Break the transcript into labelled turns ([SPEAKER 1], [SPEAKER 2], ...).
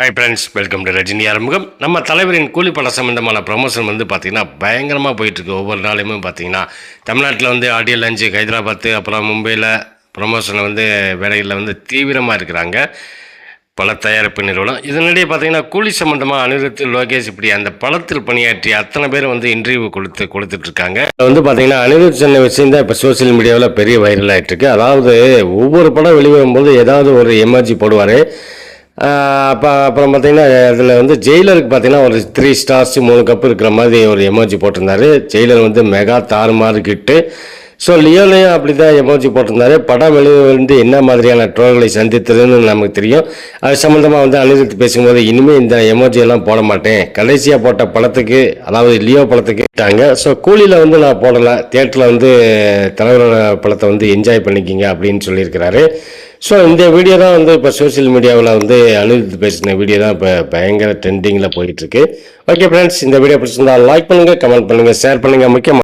[SPEAKER 1] Hi friends welcome to Rajini ஆரம்பம் நம்ம தலைவரின் கூலி பட சம்பந்தமான ப்ரொமோஷன் வந்து பார்த்திங்கன்னா பயங்கரமாக போயிட்டுருக்கு. ஒவ்வொரு நாளையுமே பார்த்திங்கன்னா தமிழ்நாட்டில் வந்து ஆடியோ லஞ்சு ஹைதராபாத்து அப்புறம் மும்பையில் ப்ரொமோஷன் வந்து வேலைகளில் வந்து தீவிரமாக இருக்கிறாங்க. பல தயாரிப்பு நிறுவனம். இதனிடையே பார்த்தீங்கன்னா கூலி சம்பந்தமாக அனிருத் லோகேஷ் இப்படி அந்த படத்தில் பணியாற்றிய அத்தனை பேர் வந்து இன்டர்வியூ கொடுத்து கொடுத்துட்ருக்காங்க. வந்து பார்த்தீங்கன்னா அனிருத் சென்னை விஷயம் தான் இப்போ சோசியல் மீடியாவில் பெரிய வைரல் இருக்கு அதாவது ஒவ்வொரு படம் வெளிவரும்போது ஏதாவது ஒரு எமர்ஜி போடுவார். அப்போ அப்புறம் பார்த்திங்கன்னா அதில் வந்து ஜெயிலருக்கு பார்த்தீங்கன்னா ஒரு த்ரீ ஸ்டார்ஸ் மூணு கப் இருக்கிற மாதிரி ஒரு எமோஜி போட்டிருந்தாரு. ஜெயிலர் வந்து மெகா தாறுமாறு கிட்டு ஸோ லியோலையும் அப்படி தான் எமோஜி போட்டிருந்தாரு. படம் வெளியே வந்து என்ன மாதிரியான ட்ரோல்களை சந்தித்ததுன்னு நமக்கு தெரியும். அது சம்மந்தமாக வந்து அனிருத் பேசும்போது இனிமேல் இந்த எமோஜி எல்லாம் போட மாட்டேன். கடைசியாக போட்ட படத்துக்கு அதாவது லியோ படத்துக்கு விட்டாங்க. ஸோ கூலியில் வந்து நான் போடலை. தேட்டரில் வந்து தலைவரோட படத்தை வந்து என்ஜாய் பண்ணிக்கிங்க அப்படின்னு சொல்லியிருக்கிறாரு. ஸோ இந்த வீடியோ தான் வந்து இப்போ சோஷியல் மீடியாவில் வந்து அழுது பேசின வீடியோ தான் இப்போ பயங்கர ட்ரெண்டிங்கில் போயிட்டுருக்கு ஓகே ஃப்ரெண்ட்ஸ் இந்த வீடியோ பிடிச்சிருந்தா லைக் பண்ணுங்கள் கமெண்ட் பண்ணுங்கள் ஷேர் பண்ணுங்கள் முக்கியமாக